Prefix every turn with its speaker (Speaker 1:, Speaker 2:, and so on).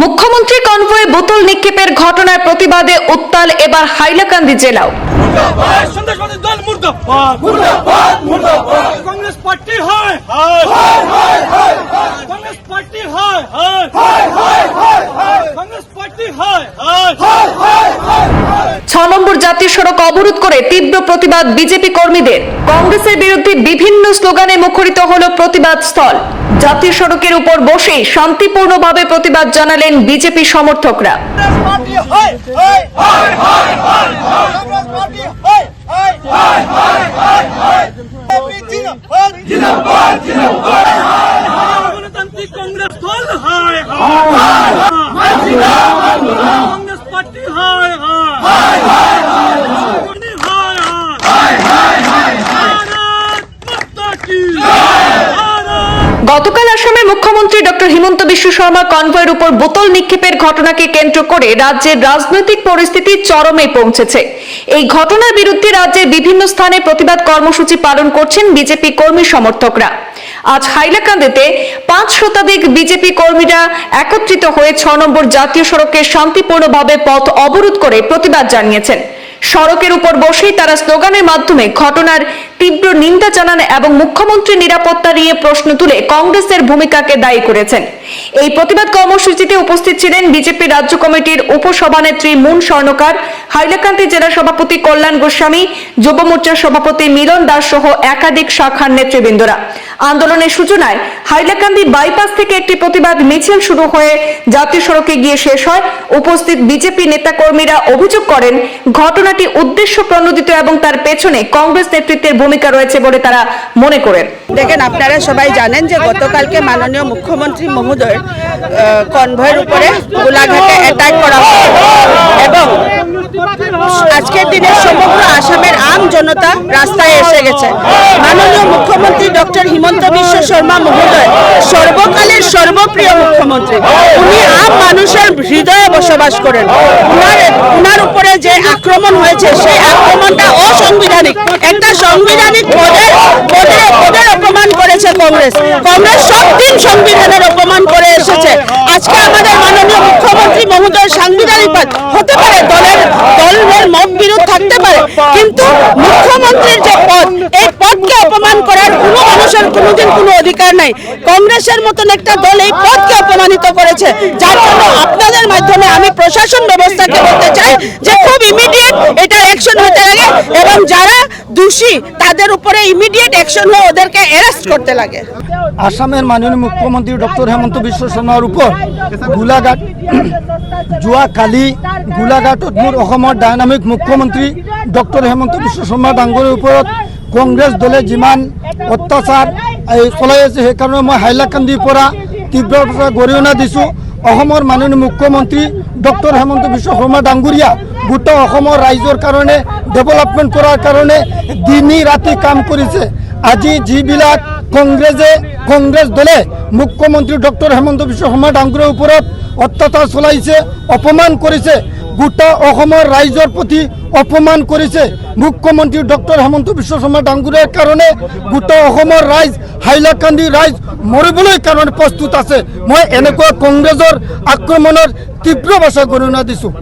Speaker 1: মুখ্যমন্ত্রী কনভয়ে বোতল নিক্ষেপের ঘটনার প্রতিবাদে উত্তাল এবার হাইলাকান্দি জেলাও
Speaker 2: কংগ্রেস পার্টি হয় হয় হয় হয় হয় হয়
Speaker 1: ছ নম্বর জাতীয় সড়ক অবরোধ করে তীব্র প্রতিবাদ বিজেপি কর্মীদের। কংগ্রেসের বিরুদ্ধে বিভিন্ন স্লোগানে মুখরিত হল প্রতিবাদ স্থল। জাতীয় সড়কের উপর বসে শান্তিপূর্ণভাবে প্রতিবাদ জানালেন বিজেপি সমর্থকরা।
Speaker 2: পার্টি হয় হয় হয় হয় কংগ্রেস পার্টি হয় হয় হয় হয় জিন্দাবাদ জিন্দাবাদ জিন্দাবাদ গণতান্ত্রিক কংগ্রেস দল হয় হয় কংগ্রেস পার্টি হয় হয় হয় হয় ভারত মাতা কি ভারত
Speaker 1: গতকাল আসামের মুখ্যমন্ত্রী ডক্টর হিমন্ত বিশ্ব শর্মা কনভয়ের উপর বোতল নিক্ষেপের ঘটনাকে কেন্দ্র করে রাজ্যের রাজনৈতিক পরিস্থিতি চরমে পৌঁছেছে। এই ঘটনার বিরুদ্ধে রাজ্যের বিভিন্ন স্থানে প্রতিবাদ কর্মসূচি পালন করছেন বিজেপি কর্মী সমর্থকরা। আজ হাইলাকান্দিতে পাঁচ শতাধিক বিজেপি কর্মীরা একত্রিত হয়ে ছ নম্বর জাতীয় সড়কে শান্তিপূর্ণভাবে পথ অবরোধ করে প্রতিবাদ জানিয়েছেন। সড়কের উপর বসেই তারা স্লোগানের মাধ্যমে ঘটনার তীব্র নিন্দা জানান এবং মুখ্যমন্ত্রী নিরাপত্তা নিয়ে প্রশ্ন তুলে কংগ্রেসের ভূমিকাকে দায়ী করেছেন। এই প্রতিবাদ কর্মসূচিতে উপস্থিত ছিলেন বিজেপি রাজ্য কমিটির উপসভানেত্রী মুন স্বর্ণকার, হাইলাকান্দি জেলা সভাপতি কল্যাণ গোস্বামী, যুব মোর্চার সভাপতি মিলন দাস সহ একাধিক শাখার নেতৃবৃন্দরা। আন্দোলনের সূচনায় হাইলাকান্দি বাইপাস থেকে একটি প্রতিবাদ মিছিল শুরু হয়ে জাতীয় সড়কে গিয়ে শেষ হয়। উপস্থিত বিজেপি নেতাকর্মীরা অভিযোগ করেন, ঘটনাটি উদ্দেশ্য প্রণোদিত এবং তার পেছনে কংগ্রেস নেতৃত্বের ভূমিকা রয়েছে বলে তারা মনে করেন।
Speaker 3: দেখেন, আপনারা সবাই জানেন যে গতকালকে মাননীয় মুখ্যমন্ত্রী মহোদয় কনভয়ের উপরে গোলাঘাটে অ্যাটাক করা এবং আজকের দিনে সমগ্র আসামের আম জনতা রাস্তায় এসে গেছে। মাননীয় মুখ্যমন্ত্রী ডক্টর হিমন্ত বিশ্ব শর্মা মহোদয়, সর্বকালের সর্বপ্রিয় মুখ্যমন্ত্রী, উনি আম মানুষের হৃদয়ে বসবাস করেন। উনার উপরে যে আক্রমণ হয়েছে, সেই আক্রমণটা অসাংবিধানিক। একটা সাংবিধানিক পদের পদের পদের অপমান করেছে কংগ্রেস। কংগ্রেস সব দিন সংবিধানের অপমান করে এসেছে। আজকে আমাদের মাননীয় মুখ্যমন্ত্রী মহোদয় সাংবিধানিক পদ হতে পারে দলের দলের মত বিরোধ থাকতে পারে, কিন্তু মুখ্যমন্ত্রীর যে পদ, এই পদকে অপমান করার কোনো মানুষের কোনোদিন কোনো অধিকার নাই। কংগ্রেসের মতন একটা দল এই অপমানিত করেছে। যার জন্য আপনাদের মাধ্যমে আমি প্রশাসন ব্যবস্থাকে বলতে চাই যে খুব ইমিডিয়েট অ্যাকশন হতে লাগে এবং যারা দোষী, তাদের উপরে ইমিডিয়েট অ্যাকশন হয়ে ওদেরকে অ্যারেস্ট করতে লাগে।
Speaker 4: আসামের মাননীয় মুখ্যমন্ত্রী ডক্টর হেমন্ত বিশ্ব শৰ্মাৰ ওপৰত গোলাঘাট যোৱাকালি গোলাঘাটত মোৰ ডাইনামিক মুখ্যমন্ত্ৰী ডক্টৰ হেমন্ত বিশ্ব শৰ্মা ডাঙৰীৰ ওপৰত কংগ্ৰেছ দলে যিমান অত্যাচাৰ, এই চলাই আছে, সেইকাৰণে মই হাইলাকান্দিৰ পৰা তীব্ৰ গৰিহণা দিছোঁ। অসমৰ মাননীয় মুখ্যমন্ত্ৰী ডক্টৰ হেমন্ত বিশ্ব শৰ্মা ডাঙৰীয়া গোটেই অসমৰ ৰাইজৰ কাৰণে, ডেভেলপমেণ্ট কৰাৰ কাৰণে দিনী ৰাতি কাম কৰিছে। আজি যিবিলাক কংগ্ৰেছে, কংগ্ৰেছ দলে মুখ্যমন্ত্ৰী ডক্টৰ হেমন্ত বিশ্ব শৰ্মা ডাঙৰীৰ ওপৰত অত্যাচাৰ চলাইছে, অপমান কৰিছে গোটেই অসমৰ ৰাইজৰ প্ৰতি অপমান কৰিছে। মুখ্যমন্ত্ৰী ডক্টৰ হেমন্ত বিশ্ব শৰ্মা ডাঙৰীয়াৰ কাৰণে গোটা অসমৰ ৰাইজ, হাইলাকান্দি ৰাইজ মৰিবলৈ কাৰণে প্ৰস্তুত আছে। মই এনেকুৱা কংগ্ৰেছৰ আক্ৰমণৰ তীব্ৰ ভাষা গণনা দিছোঁ।